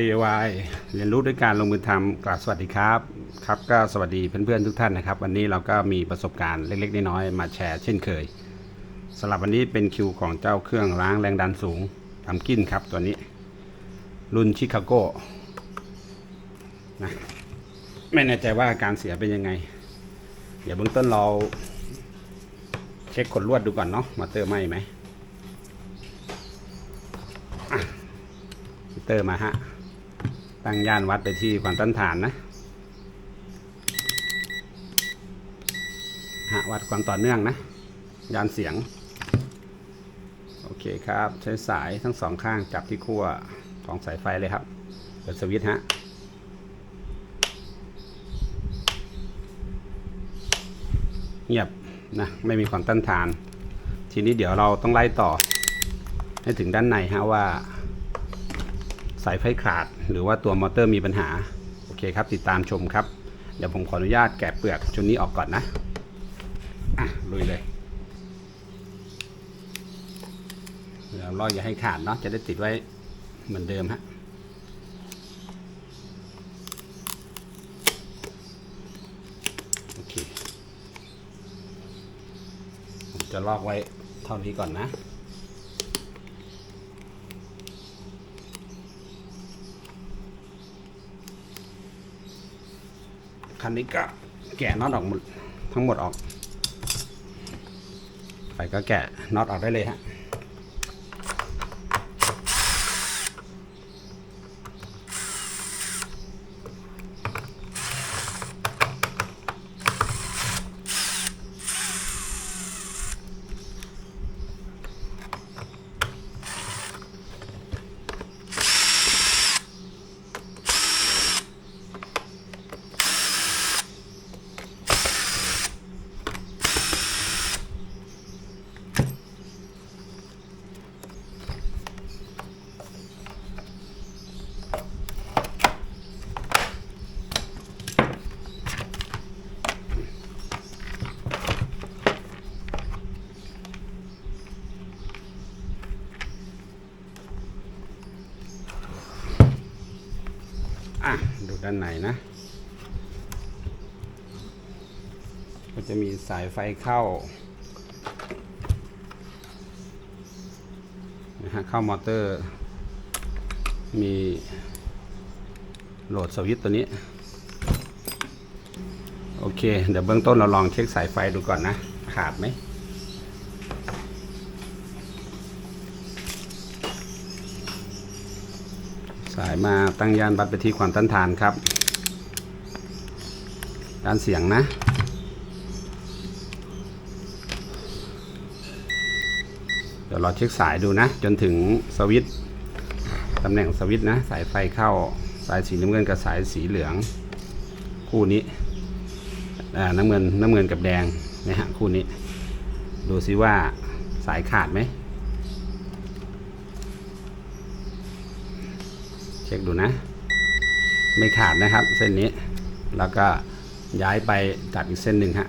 DIY เรียนรู้ด้วยการลงมือทำกราบสวัสดีครับครับ ก็สวัสดีเพื่อนๆทุกท่านนะครับ วันนี้เราก็มีประสบการณ์เล็กๆน้อยๆมาแชร์เช่นเคยสำหรับวันนี้เป็นคิวของเจ้าเครื่องล้างแรงดันสูงทำกินครับตัวนี้ รุ่นชิคาโกนะไม่แน่ใจว่าการเสียเป็นยังไง เดี๋ยวเบื้องต้นเรา เช็คขนลวดดูก่อนเนาะมาเตอร์ไหมไหมเตอร์มาฮะ ตั้งย่านวัดไปที่ความต้านทานนะฮะวัดความต่อเนื่องนะย่านเสียง โอเคครับ ใช้สายทั้งสองข้างจับที่ขั้วของสายไฟเลยครับเปิดสวิตช์ฮะเงียบนะไม่มีความต้านทาน ทีนี้เดี๋ยวเราต้องไล่ต่อ ให้ถึงด้านในฮะว่า สายไฟขาด หรือว่าตัวมอเตอร์มีปัญหา โอเคครับ ติดตามชมครับ เดี๋ยวผมขออนุญาตแกะเปลือกชุดนี้ออกก่อนนะ อะ ลุยเลยเดี๋ยวรออย่าให้ขาดเนาะจะได้ติดไว้เหมือนเดิมฮะโอเค ผมจะลอกไว้เท่านี้ก่อนนะ คันนี้ก็แกะน็อตออกหมดทั้งหมดออก ไปก็แกะน็อตออกได้เลยฮะอะ ด้านในนะ ก็จะมีสายไฟเข้านะฮะเข้ามอเตอร์ มีโหลดสวิตช์ตัวนี้ โอเค เดี๋ยวเบื้องต้นเราลองเช็คสายไฟดูก่อนนะ ขาดไหม สายมาตั้งยานวัดไปที่ความต้านทานครับด้านเสียงนะ เดี๋ยวเราเช็คสายดูนะ จนถึงสวิตตำแหน่งสวิตนะ สายไฟเข้าสายสีน้ำเงินกับสายสีเหลือง คู่นี้น้ำเงินน้ำเงินกับแดงนะฮะคู่นี้ ดูซิว่าสายขาดไหม เช็คดูนะ ไม่ขาดนะครับ เส้นนี้ แล้วก็ย้ายไปตัดอีกเส้นหนึ่งฮะ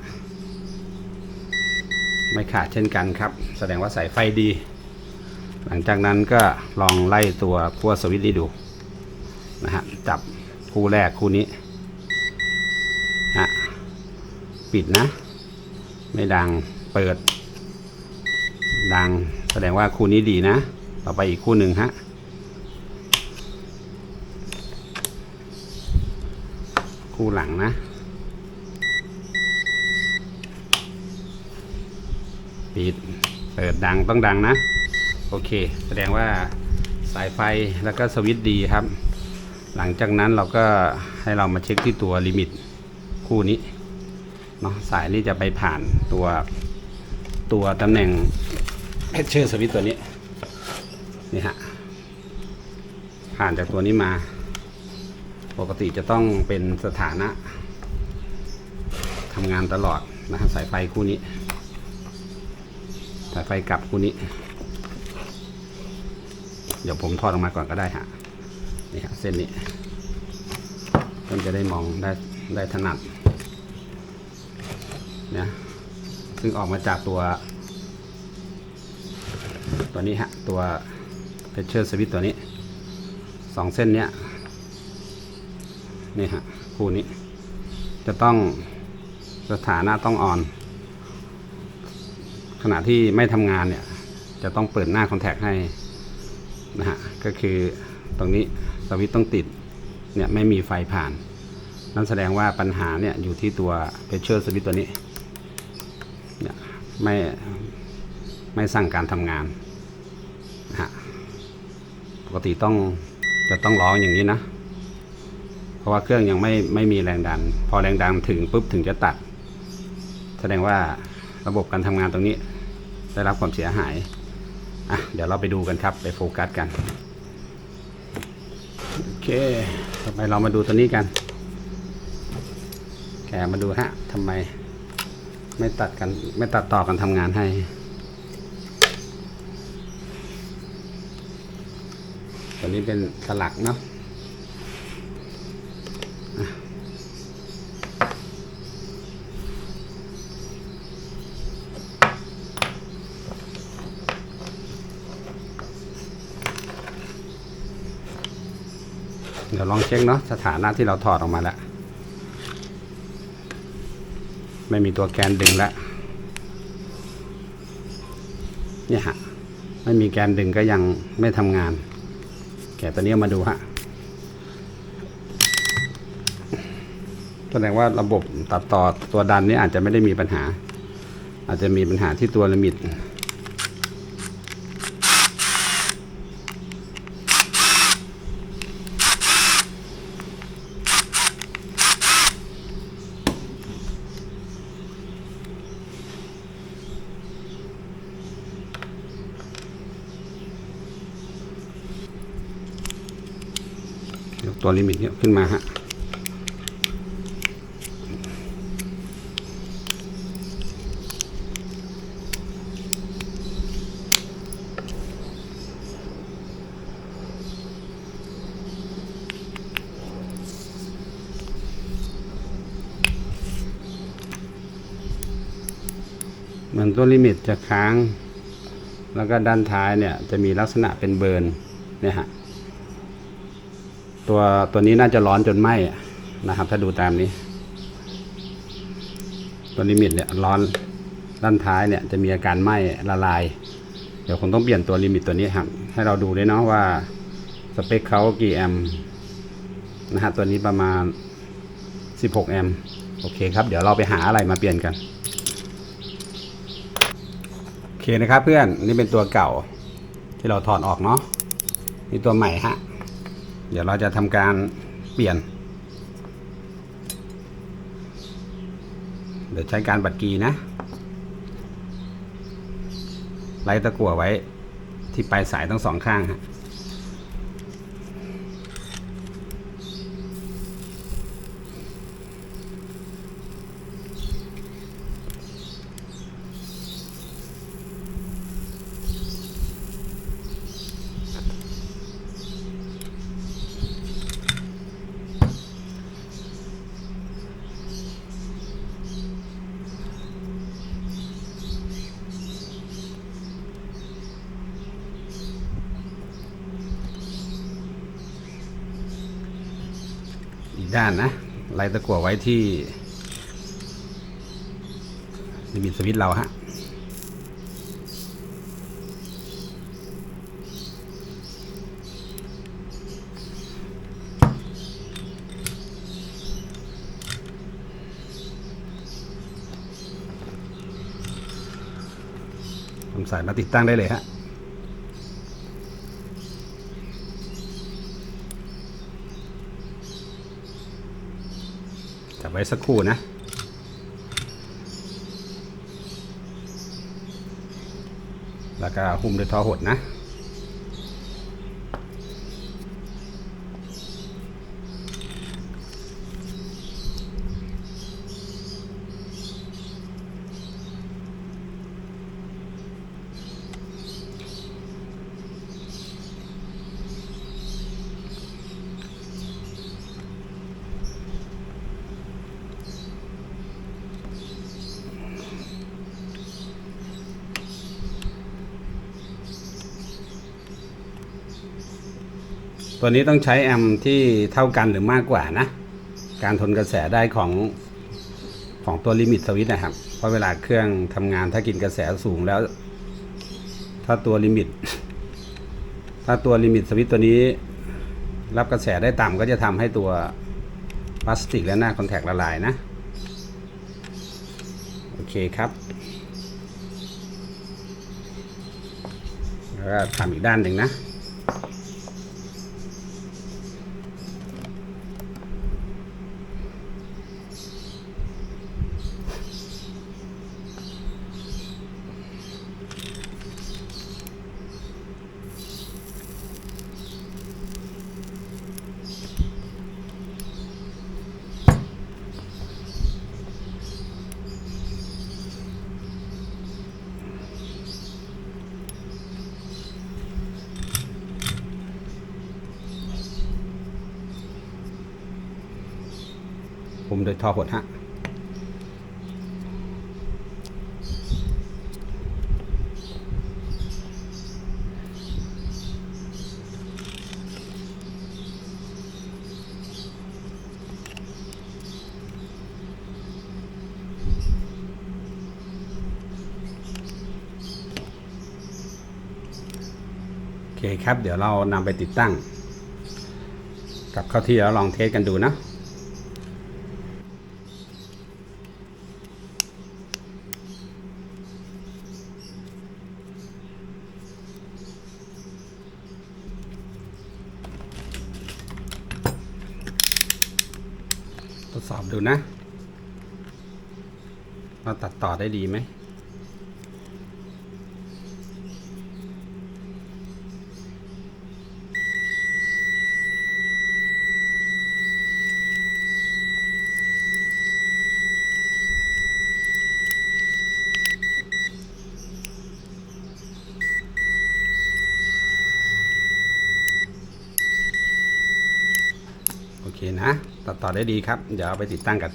ไม่ขาดเช่นกันครับ แสดงว่าสายไฟดี หลังจากนั้นก็ลองไล่ตัวขั้วสวิตช์นี้ดูนะฮะ จับคู่แรกคู่นี้ฮะปิดนะ ไม่ดัง เปิด ดัง แสดงว่าคู่นี้ดีนะ ต่อไปอีกคู่หนึ่งฮะ คู่หลังนะ ปิด เปิดดังต้องดังนะ โอเค แสดงว่าสายไฟแล้วก็สวิตช์ดีครับ หลังจากนั้นเราก็ให้เรามาเช็คที่ตัวลิมิตคู่นี้เนาะสายนี้จะไปผ่านตัวตัวตำแหน่งเพชเชอร์สวิตตัวนี้ นี่ฮะ ผ่านจากตัวนี้มา ปกติจะต้องเป็นสถานะทำงานตลอดนะสายไฟคู่นี้ สายไฟกลับคู่นี้ เดี๋ยวผมทอดออกมาก่อนก็ได้ฮะนี่ฮะเส้นนี้เพื่อนจะได้มองได้ได้ถนัดเนี่ยซึ่งออกมาจากตัว ตัวนี้ฮะ ตัวเพชเชอร์สวิตตัวนี้สองเส้นเนี้ย นี่ฮะคู่นี้ จะต้องสถานะต้องออน ขณะที่ไม่ทำงานเนี่ย จะต้องเปิดหน้าคอนแทคให้นะฮะก็คือตรงนี้สวิตต้องติดเนี่ยไม่มีไฟผ่าน นั่นแสดงว่าปัญหาเนี่ยอยู่ที่ตัวเพชเชอร์สวิตตัวนี้เนี่ยไม่ไม่สั่งการทำงานนะฮะปกติต้องจะต้องร้องอย่างนี้นะ ราะว่าเครื่องยังไม่ไม่มีแรงดัน พอแรงดันถึงปุ๊บถึงจะตัด แสดงว่าระบบการทำงานตรงนี้ ได้รับความเสียหายอะเดี๋ยวเราไปดูกันครับไปโฟกัสกันโอเคต่อไปเรามาดูตัวนี้กัน แกมาดูฮะทำไมไม่ตัดกันไม่ตัดต่อกันทำงานให้ตัวนี้เป็นสลักเนาะ เดี๋ยวลองเช็คเนาะสถานะที่เราถอดออกมาแล้ว ไม่มีตัวแกนดึงแล้วเนี่ยฮะไม่มีแกนดึงก็ยังไม่ทำงาน แกะตัวนี้มาดูฮะแสดงว่าระบบตัดต่อตัวดันนี้อาจจะไม่ได้มีปัญหา อาจจะมีปัญหาที่ตัวลิมิต ตัวลิมิตเนี่ยขึ้นมาฮะเหมือนตัวลิมิตจะค้าง แล้วก็ด้านท้ายเนี่ยจะมีลักษณะเป็นเบิร์นเนี่ยฮะ ตัวตัวนี้น่าจะร้อนจนไหม้นะครับ ถ้าดูตามนี้ ตัวลิมิตเนี่ยร้อนด้านท้ายเนี่ยจะมีอาการไหม้ละลาย เดี๋ยวคงต้องเปลี่ยนตัวลิมิตตัวนี้ครับให้เราดูด้วยเนาะว่าสเปคเขากี่แอมป์นะฮะตัวนี้ประมาณ 16 แอมป์โอเคครับ เดี๋ยวเราไปหาอะไรมาเปลี่ยนกัน โอเคนะครับเพื่อนนี่เป็นตัวเก่าที่เราถอดออกเนาะนี่ตัวใหม่ฮะ เดี๋ยวเราจะทำการเปลี่ยน เดี๋ยวใช้การบัดกีนะ ไล่ตะกั่วไว้ที่ปลายสายทั้งสองข้างฮะ อีกด้านนะไล่ตะกั่วไว้ที่ลิมิตสวิตเราฮะผมใส่มาติดตั้งได้เลยฮะ จับไว้สักครู่นะแล้วก็หุ้มด้วยท่อหดนะ ตัวนี้ต้องใช้แอมที่เท่ากันหรือมากกว่านะ การทนกระแสได้ของของตัวลิมิตสวิตนะครับ เพราะเวลาเครื่องทำงานถ้ากินกระแสสูงแล้ว ถ้าตัวลิมิต ถ้าตัวลิมิตสวิตตัวนี้ รับกระแสได้ต่ำก็จะทำให้ตัวพลาสติกและหน้าคอนแทคละลายนะ โอเคครับแล้วก็ทำอีกด้านหนึ่งนะ ผมโดยทอหดฮะโอเคครับ เดี๋ยวเรานำไปติดตั้ง กับเข้าที่แล้วลองเทสกันดูนะ ท ดูนะว่าตัดต่อได้ดีไหมโอเคนะ ต่อได้ดีครับ เดี๋ยวเอาไปติดตั้งกันโ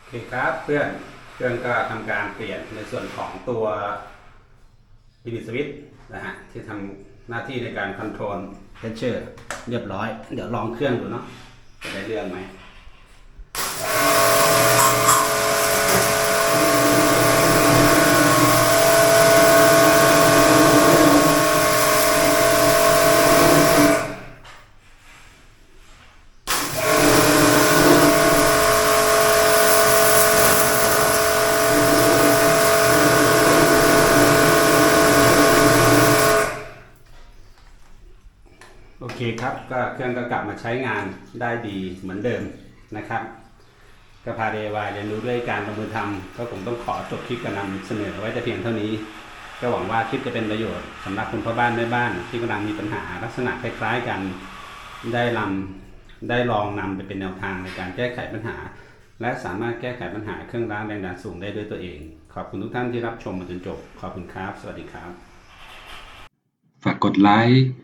อเคครับเพื่อนเครื่องก็ทำการเปลี่ยนในส่วนของตัวพินิสวิตนะฮะที่ทำหน้าที่ในการคอนโทรลเพชเชอร์เรียบร้อย เดี๋ยวลองเครื่องดูเนาะจะได้เรื่องไหม เครื่องก็กลับมาใช้งานได้ดีเหมือนเดิมนะครับก็พาเดวายเรียนรู้ด้วยการลงมือทำก็ผมต้องขอจบคลิปการนำเสนอไว้แต่เพียงเท่านี้ ก็หวังว่าคลิปจะเป็นประโยชน์สำหรับคุณพ่อบ้านแม่บ้านที่กำลังมีปัญหาลักษณะคล้ายๆกันได้ลำได้ลองนำไปเป็นแนวทางในการแก้ไขปัญหา และสามารถแก้ไขปัญหาเครื่องล้างแรงดันสูงได้ด้วยตัวเอง ขอบคุณทุกท่านที่รับชมมาจนจบ ขอบคุณครับ สวัสดีครับ ฝากกดไลค์